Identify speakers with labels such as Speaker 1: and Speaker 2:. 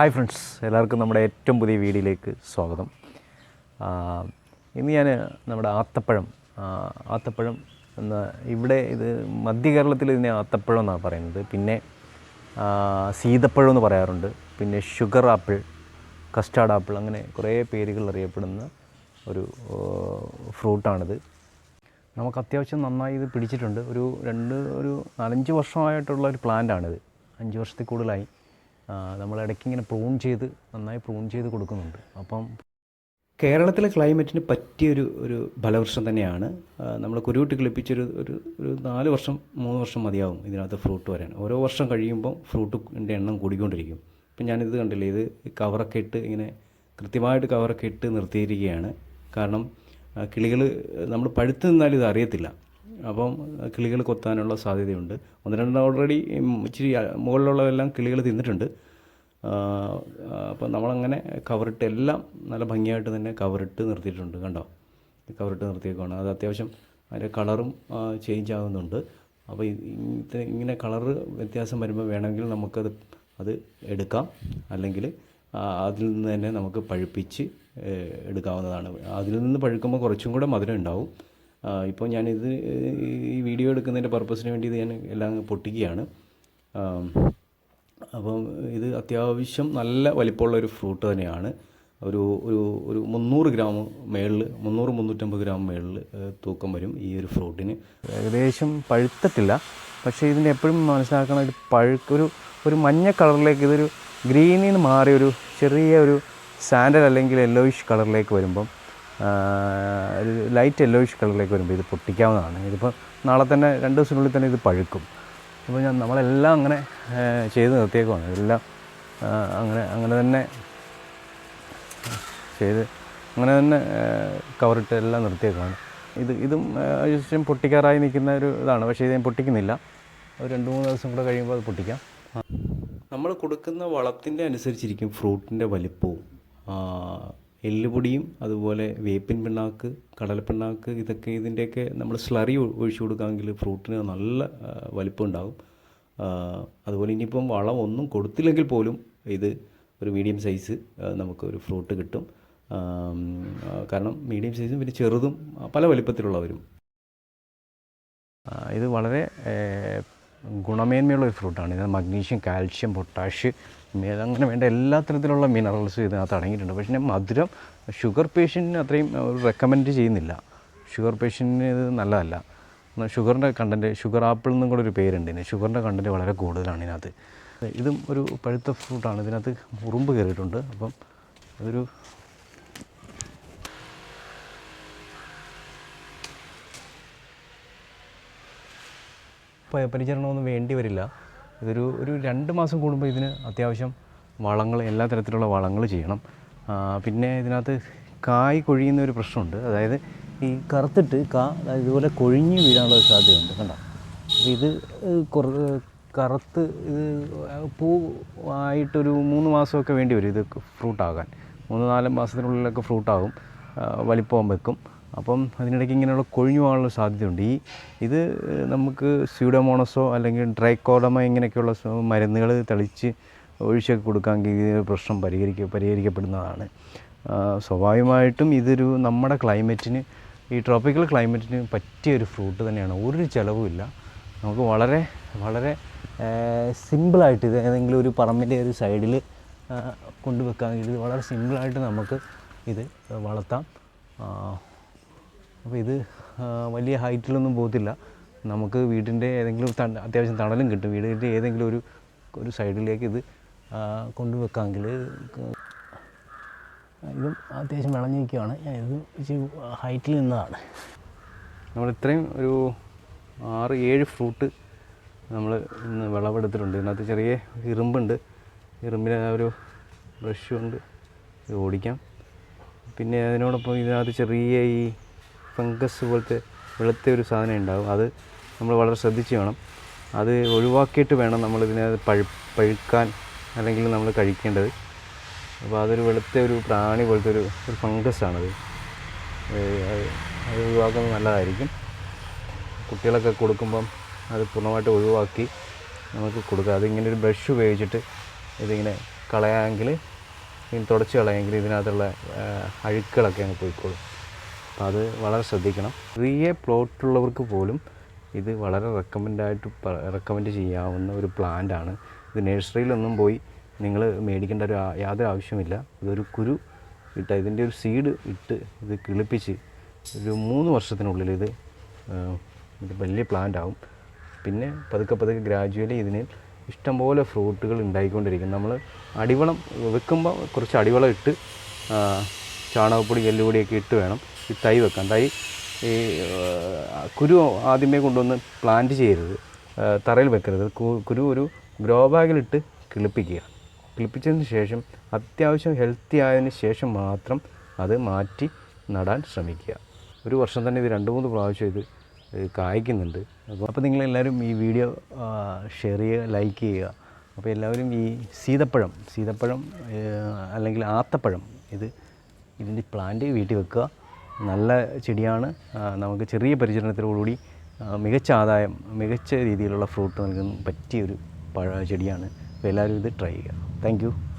Speaker 1: Hi friends എല്ലാവർക്കും നമ്മുടെ ഏറ്റവും പുതിയ വീഡിയോയിലേക്ക് സ്വാഗതം. ഇന്ന് ഞാൻ നമ്മുടെ ആത്തപ്പഴം ആത്തപ്പഴം എന്ന ഇവിടെ ഇത് മധ്യ കേരളത്തിൽ ഇതിനെ ആത്തപ്പഴം എന്നാണ് പറയുന്നത്. പിന്നെ സീതപ്പഴം എന്ന് പറയാറുണ്ട്. പിന്നെ ഷുഗർ ആപ്പിൾ കസ്റ്റാർഡ് ആപ്പിൾ അങ്ങനെ കുറേ പേരുകൾ അറിയപ്പെടുന്ന ഒരു ഫ്രൂട്ടാണിത്. നമുക്ക് അത്യാവശ്യം നന്നായി ഇത് പിടിച്ചിട്ടുണ്ട്. ഒരു രണ്ട് ഒരു നാലഞ്ച് വർഷമായിട്ടുള്ള ഒരു പ്ലാന്റാണിത് അഞ്ച് വർഷത്തിൽ കൂടുതലായി. നമ്മൾ ഇടയ്ക്ക് ഇങ്ങനെ പ്രൂൺ ചെയ്ത് നന്നായി പ്രൂൺ ചെയ്ത് കൊടുക്കുന്നുണ്ട്. അപ്പം
Speaker 2: കേരളത്തിലെ ക്ലൈമറ്റിന് പറ്റിയൊരു ഒരു ഫലവൃക്ഷം തന്നെയാണ്. നമ്മൾ കുരുവിട്ട് കിളിപ്പിച്ചൊരു ഒരു ഒരു നാല് വർഷം മൂന്ന് വർഷം മതിയാവും ഇതിനകത്ത് ഫ്രൂട്ട് വരാൻ. ഓരോ വർഷം കഴിയുമ്പോൾ ഫ്രൂട്ടിന്റെ എണ്ണം കൂടിക്കൊണ്ടിരിക്കും. ഇപ്പം ഞാനിത് കണ്ടില്ലേ ഇത് കവറൊക്കെ ഇട്ട് ഇങ്ങനെ കൃത്യമായിട്ട് കവറൊക്കെ ഇട്ട് നിർത്തിയിരിക്കുകയാണ്. കാരണം കിളികൾ നമ്മൾ പഴുത്ത് നിന്നാലും ഇത് അറിയത്തില്ല. അപ്പം കിളികൾ കൊത്താനുള്ള സാധ്യതയുണ്ട്. ഒന്ന് രണ്ട് ഓൾറെഡി ഇച്ചിരി മുകളിലുള്ളതെല്ലാം കിളികൾ തിന്നിട്ടുണ്ട്. അപ്പം നമ്മളങ്ങനെ കവറിട്ട് എല്ലാം നല്ല ഭംഗിയായിട്ട് തന്നെ കവറിട്ട് നിർത്തിയിട്ടുണ്ട് കണ്ടോ? കവറിട്ട് നിർത്തിയേക്കാണ് അത് അത്യാവശ്യം അതിന്റെ കളറും ചേഞ്ച് ആകുന്നുണ്ട് അപ്പോൾ ഇങ്ങനെ കളറ് വ്യത്യാസം വരുമ്പോൾ വേണമെങ്കിൽ നമുക്കത് അത് എടുക്കാം. അല്ലെങ്കിൽ അതിൽ നിന്ന് തന്നെ നമുക്ക് പഴുപ്പിച്ച് എടുക്കാവുന്നതാണ്. അതിൽ നിന്ന് പഴുക്കുമ്പോൾ കുറച്ചും കൂടെ മധുരം ഉണ്ടാവും. ഇപ്പോൾ ഞാനിത് ഈ വീഡിയോ എടുക്കുന്നതിന്റെ പർപ്പസിന് വേണ്ടി ഇത് ഞാൻ എല്ലാം പൊട്ടിക്കുകയാണ്. അപ്പം ഇത് അത്യാവശ്യം നല്ല വലിപ്പമുള്ള ഒരു ഫ്രൂട്ട് തന്നെയാണ്. ഒരു ഒരു ഒരു മുന്നൂറ് ഗ്രാം മേളിൽ മുന്നൂറ് മുന്നൂറ്റമ്പത് ഗ്രാം മേളിൽ തൂക്കം വരും ഈ ഒരു ഫ്രൂട്ടിന്
Speaker 1: ഏകദേശം പഴുത്തിട്ടില്ല. പക്ഷേ ഇതിന്റെ എപ്പോഴും മനസ്സിലാക്കണം ഒരു പഴുക്ക് ഒരു ഒരു മഞ്ഞ കളറിലേക്ക് ഇതൊരു ഗ്രീനിൽ നിന്ന് മാറിയൊരു ഒരു ചെറിയ ഒരു സാൻഡൽ അല്ലെങ്കിൽ യെല്ലോയിഷ് കളറിലേക്ക് വരുമ്പം ഒരു ലൈറ്റ് യെല്ലോയിഷ് കളറിലേക്ക് വരുമ്പോൾ ഇത് പൊട്ടിക്കാവുന്നതാണ്. ഇതിപ്പോൾ നാളെ തന്നെ രണ്ട് ദിവസത്തിനുള്ളിൽ തന്നെ ഇത് പഴുക്കും. അപ്പോൾ ഞാൻ നമ്മളെല്ലാം അങ്ങനെ ചെയ്ത് നിർത്തിയേക്കുവാണ്. എല്ലാം അങ്ങനെ അങ്ങനെ തന്നെ ചെയ്ത് അങ്ങനെ തന്നെ കവറിട്ട് എല്ലാം നിർത്തിയേക്കുവാണ്. ഇത് ഇതും ശേഷം പൊട്ടിക്കാറായി നിൽക്കുന്ന ഒരു ഇതാണ്. പക്ഷേ ഇത് പൊട്ടിക്കുന്നില്ല. ഒരു രണ്ട് മൂന്ന് ദിവസം കൂടെ കഴിയുമ്പോൾ അത് പൊട്ടിക്കാം.
Speaker 2: നമ്മൾ കൊടുക്കുന്ന വളത്തിന്റെ അനുസരിച്ചിരിക്കും ഫ്രൂട്ടിന്റെ വലിപ്പവും. എല്ലുപൊടിയും അതുപോലെ വേപ്പിൻ പിണ്ണാക്ക് കടലപ്പിണ്ണാക്ക് ഇതൊക്കെ ഇതിന്റെയൊക്കെ നമ്മൾ സ്ലറി ഒഴിച്ചു കൊടുക്കാമെങ്കിൽ ഫ്രൂട്ടിന് നല്ല വലിപ്പം ഉണ്ടാകും അതുപോലെ ഇനിയിപ്പം വളം ഒന്നും കൊടുത്തില്ലെങ്കിൽ പോലും ഇത് ഒരു മീഡിയം സൈസ് നമുക്ക് ഒരു ഫ്രൂട്ട് കിട്ടും. കാരണം മീഡിയം സൈസും പിന്നെ ചെറുതും പല വലിപ്പത്തിലുള്ളവരും.
Speaker 1: ഇത് വളരെ ഗുണമേന്മയുള്ള ഒരു ഫ്രൂട്ടാണ് ഇത് മഗ്നീഷ്യം കാൽഷ്യം പൊട്ടാഷ് അങ്ങനെ വേണ്ട എല്ലാ തരത്തിലുള്ള മിനറൽസും ഇതിനകത്ത് അടങ്ങിയിട്ടുണ്ട്. പക്ഷേ ഞാൻ മധുരം ഷുഗർ പേഷ്യന്റിന് അത്രയും റെക്കമെൻഡ് ചെയ്യുന്നില്ല. ഷുഗർ പേഷ്യന്റിന് ഇത് നല്ലതല്ല. ഷുഗറിന്റെ കണ്ടന്റ് ഷുഗർ ആപ്പിൾ എന്നും കൂടെ ഒരു പേരുണ്ട് ഇതിന്. ഷുഗറിന്റെ കണ്ടന്റ് വളരെ കൂടുതലാണ് ഇതിനകത്ത്. ഇതും ഒരു പഴുത്ത ഫ്രൂട്ടാണ് ഇതിനകത്ത് ഉറുമ്പ് കയറിയിട്ടുണ്ട്. അപ്പം അതൊരു പരിചരണമൊന്നും വേണ്ടി വരില്ല. ഇതൊരു ഒരു രണ്ട് മാസം കൂടുമ്പോൾ ഇതിന് അത്യാവശ്യം വളങ്ങൾ എല്ലാ തരത്തിലുള്ള വളങ്ങൾ ചെയ്യണം. പിന്നെ ഇതിനകത്ത് കായ് കൊഴിയുന്ന ഒരു പ്രശ്നമുണ്ട്. അതായത് ഈ കറുത്തിട്ട് കാ ഇതുപോലെ കൊഴിഞ്ഞ് വീഴാനുള്ള സാധ്യതയുണ്ട്. കണ്ടോ? അപ്പോൾ ഇത് കുറ കറുത്ത് ഇത് പൂ ആയിട്ടൊരു മൂന്ന് മാസമൊക്കെ വേണ്ടി വരും ഇത് ഫ്രൂട്ടാകാൻ. മൂന്ന് നാല് മാസത്തിനുള്ളിലൊക്കെ ഫ്രൂട്ടാകും. വലിപ്പം വെക്കും. അപ്പം അതിനിടയ്ക്ക് ഇങ്ങനെയുള്ള കൊഴിഞ്ഞു പോകാനുള്ള സാധ്യതയുണ്ട്. ഈ ഇത് നമുക്ക് സ്യൂഡോമോണസോ അല്ലെങ്കിൽ ഡ്രൈക്കോഡമ ഇങ്ങനെയൊക്കെയുള്ള മരുന്നുകൾ തെളിച്ച് ഒഴിച്ചൊക്കെ കൊടുക്കാമെങ്കിൽ ഈ പ്രശ്നം പരിഹരിക്ക പരിഹരിക്കപ്പെടുന്നതാണ്. സ്വാഭാവികമായിട്ടും ഇതൊരു നമ്മുടെ ക്ലൈമറ്റിന് ഈ ട്രോപ്പിക്കൽ ക്ലൈമറ്റിന് പറ്റിയ ഒരു ഫ്രൂട്ട് തന്നെയാണ്. ഒരു ചിലവുമില്ല നമുക്ക് വളരെ വളരെ സിമ്പിളായിട്ട് ഇത് ഏതെങ്കിലും ഒരു പറമ്പിന്റെ ഒരു സൈഡിൽ കൊണ്ടുവെക്കാമെങ്കിൽ ഇത് വളരെ സിമ്പിളായിട്ട് നമുക്ക് ഇത് വളർത്താം. അപ്പോൾ ഇത് വലിയ ഹൈറ്റിലൊന്നും പോകത്തില്ല. നമുക്ക് വീടിന്റെ ഏതെങ്കിലും തണ അത്യാവശ്യം തണലും കിട്ടും. വീടിന്റെ ഏതെങ്കിലും ഒരു ഒരു സൈഡിലേക്ക് ഇത് കൊണ്ടുവെക്കാമെങ്കിൽ ഇതും അത്യാവശ്യം വിളഞ്ഞിരിക്കുകയാണ്. ഇത് ഹൈറ്റിൽ നിന്നതാണ്. നമ്മൾ ഇത്രയും ഒരു ആറ് ഏഴ് ഫ്രൂട്ട് നമ്മൾ ഇന്ന് വിളവെടുത്തിട്ടുണ്ട്. ഇതിനകത്ത് ചെറിയ ഇറുമ്പുണ്ട് ഇറുമ്പിന് ഒരു ബ്രഷ് കൊണ്ട് ഓടിക്കാം. പിന്നെ അതിനോടൊപ്പം ഇതിനകത്ത് ചെറിയ ഈ ഫംഗസ് പോലത്തെ വെളുത്ത ഒരു സാധനം ഉണ്ടാവും. അത് നമ്മൾ വളരെ ശ്രദ്ധിച്ച് വേണം. അത് ഒഴിവാക്കിയിട്ട് വേണം നമ്മളിതിനെ പഴു പഴുക്കാൻ അല്ലെങ്കിൽ നമ്മൾ കഴിക്കേണ്ടത്. അപ്പോൾ അതൊരു വെളുത്ത ഒരു പ്രാണി പോലത്തെ ഒരു ഒരു ഫംഗസാണത്. അത് ഒഴിവാക്കുന്നത് നല്ലതായിരിക്കും. കുട്ടികളൊക്കെ കൊടുക്കുമ്പം അത് പൂർണമായിട്ട് ഒഴിവാക്കി നമുക്ക് കൊടുക്കുക അതിങ്ങനെ ഒരു ബ്രഷ് ഉപയോഗിച്ചിട്ട് ഇതിങ്ങനെ കളയാമെങ്കിൽ ഇങ്ങനെ തുടച്ച് കളയാമെങ്കിൽ ഇതിനകത്തുള്ള അഴുക്കളൊക്കെ അങ്ങ് പോയിക്കോളും. അപ്പോൾ അത് വളരെ ശ്രദ്ധിക്കണം. ചെറിയ പ്ലോട്ടുള്ളവർക്ക് പോലും ഇത് വളരെ റെക്കമെൻഡായിട്ട് റെക്കമെൻഡ് ചെയ്യാവുന്ന ഒരു പ്ലാന്റ് ആണ് ഇത് നഴ്സറിയിലൊന്നും പോയി നിങ്ങൾ മേടിക്കേണ്ട ഒരു യാതൊരു ആവശ്യമില്ല ഇതൊരു കുരു ഇട്ട് ഇതിന്റെ ഒരു സീഡ് ഇട്ട് ഇത് കിളിപ്പിച്ച് ഒരു മൂന്ന് വർഷത്തിനുള്ളിൽ ഇത് ഇത് വലിയ പ്ലാന്റ് ആവും പിന്നെ പതുക്കെ പതുക്കെ ഗ്രാജുവലി ഇതിന് ഇഷ്ടംപോലെ ഫ്രൂട്ടുകൾ ഉണ്ടായിക്കൊണ്ടിരിക്കും നമ്മൾ അടിവളം വെക്കുമ്പോൾ കുറച്ച് അടിവളം ഇട്ട് ചാണകപ്പൊടി എല്ലുപൊടിയൊക്കെ ഇട്ട് വേണം. ഈ തൈ വെക്കാം. തൈ ഈ കുരു ആദ്യമേ കൊണ്ടുവന്ന് പ്ലാന്റ് ചെയ്യരുത്. തറയിൽ വെക്കരുത്. കുരു ഒരു ഗ്രോ ബാഗിലിട്ട് കിളിപ്പിക്കുക. കിളിപ്പിച്ചതിന് ശേഷം അത്യാവശ്യം ഹെൽത്തി ആയതിന് ശേഷം മാത്രം അത് മാറ്റി നടാൻ ശ്രമിക്കുക. ഒരു വർഷം തന്നെ ഇത് രണ്ട് മൂന്ന് പ്രാവശ്യം ഇത് കായ്ക്കുന്നുണ്ട്. അപ്പോൾ അപ്പോൾ നിങ്ങളെല്ലാവരും ഈ വീഡിയോ ഷെയർ ചെയ്യുക ലൈക്ക് ചെയ്യുക. അപ്പോൾ എല്ലാവരും ഈ സീതപ്പഴം സീതപ്പഴം അല്ലെങ്കിൽ ആത്തപ്പഴം ഇത് ഇതിന്റെ പ്ലാന്റ് വീട്ടിൽ വെക്കുക. നല്ല ചെടിയാണ്. നമുക്ക് ചെറിയ പരിചരണത്തിലോടുകൂടി ആ, മികച്ച ആദായം മികച്ച രീതിയിലുള്ള ഫ്രൂട്ട് നൽകുന്ന പറ്റിയൊരു പഴ ചെടിയാണ്. എല്ലാവരും ഇത് ട്രൈ ചെയ്യുക. താങ്ക്